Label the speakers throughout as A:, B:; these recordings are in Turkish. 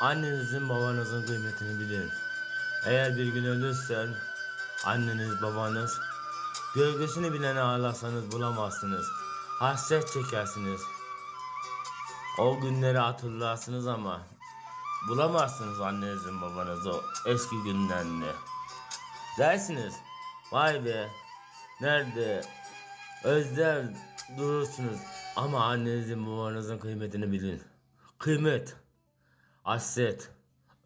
A: Annenizin babanızın kıymetini bilin. Eğer bir gün ölürsen anneniz babanız gölgesini bilene ağlasanız bulamazsınız. Hasret çekersiniz. O günleri hatırlarsınız ama bulamazsınız annenizin babanızı o eski günlerini. Dersiniz vay be nerede özler durursunuz ama annenizin babanızın kıymetini bilin. Kıymet, hasret,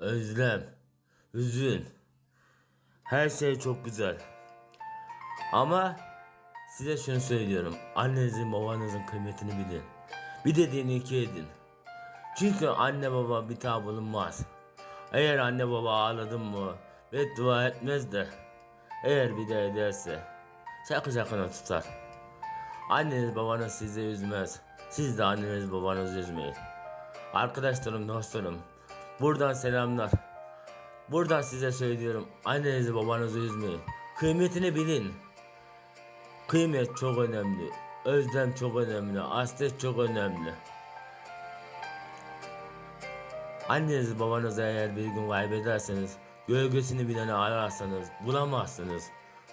A: özlem, hüzün her şey çok güzel. Ama size şunu söylüyorum. Annenizin babanızın kıymetini bilin. Bir dediğini iki edin. Çünkü anne baba bir daha bulunmaz. Eğer anne baba ağladın mı ve dua etmez de eğer bir de ederse şakı şakına tutar. Anneniz babanız sizi üzmez. Siz de anneniz babanızı üzmeyin. Arkadaşlarım, dostlarım, buradan selamlar. Buradan size söylüyorum, annenizi babanızı üzmeyin. Kıymetini bilin. Kıymet çok önemli. Özlem çok önemli. Hasret çok önemli. Annenizi babanızı eğer bir gün kaybederseniz, gölgesini bileni ararsanız bulamazsınız.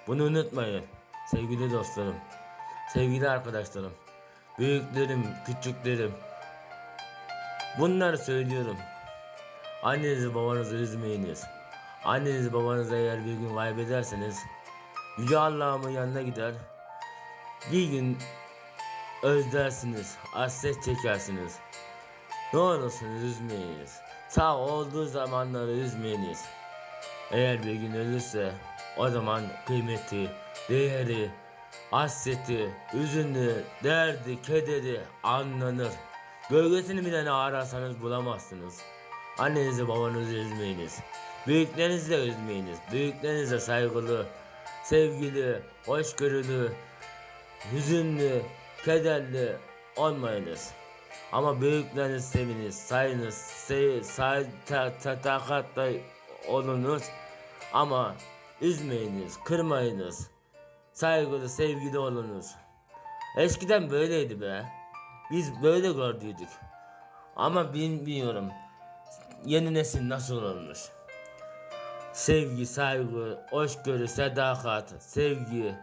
A: Bunu unutmayın sevgili dostlarım, sevgili arkadaşlarım, büyüklerim, küçüklerim. Bunları söylüyorum. Annenizi babanızı üzmeyiniz. Annenizi babanızı eğer bir gün kaybederseniz Yüce Allah'ımın yanına gider. Bir gün özlersiniz, hasret çekersiniz. Ne olursunuz üzmeyiniz. Sağ olduğu zamanları üzmeyiniz. Eğer bir gün ölürse o zaman kıymeti, değeri, hasreti, üzünlü, derdi, kederi anlanır. Gölgesini bileni ararsanız bulamazsınız. Annenizi babanızı üzmeyiniz. Büyüklerinizi de üzmeyiniz. Büyüklerinize saygılı, sevgili, hoşgörülü, hüzünlü, kederli olmayınız. Ama büyüklerinizi seviniz, sayınız, say, say, ta, ta, takatla olunuz. Ama üzmeyiniz, kırmayınız. Saygılı, sevgili olunuz. Eskiden böyleydi be. Biz böyle gördüydük. Ama bilmiyorum. Yeni nesil nasıl olmuş? Sevgi, saygı, hoşgörü, sadakat, sevgi,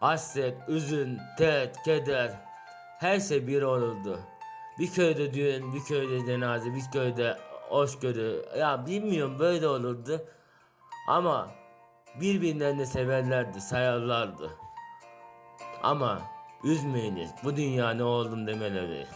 A: hasret, üzün, dert, keder her şey bir olurdu. Bir köyde düğün, bir köyde cenaze, bir köyde hoşgörü. Ya bilmiyorum böyle olurdu. Ama birbirlerini severlerdi, sayarlardı. Ama üzmeyiniz. Bu dünya ne oldum demeleri.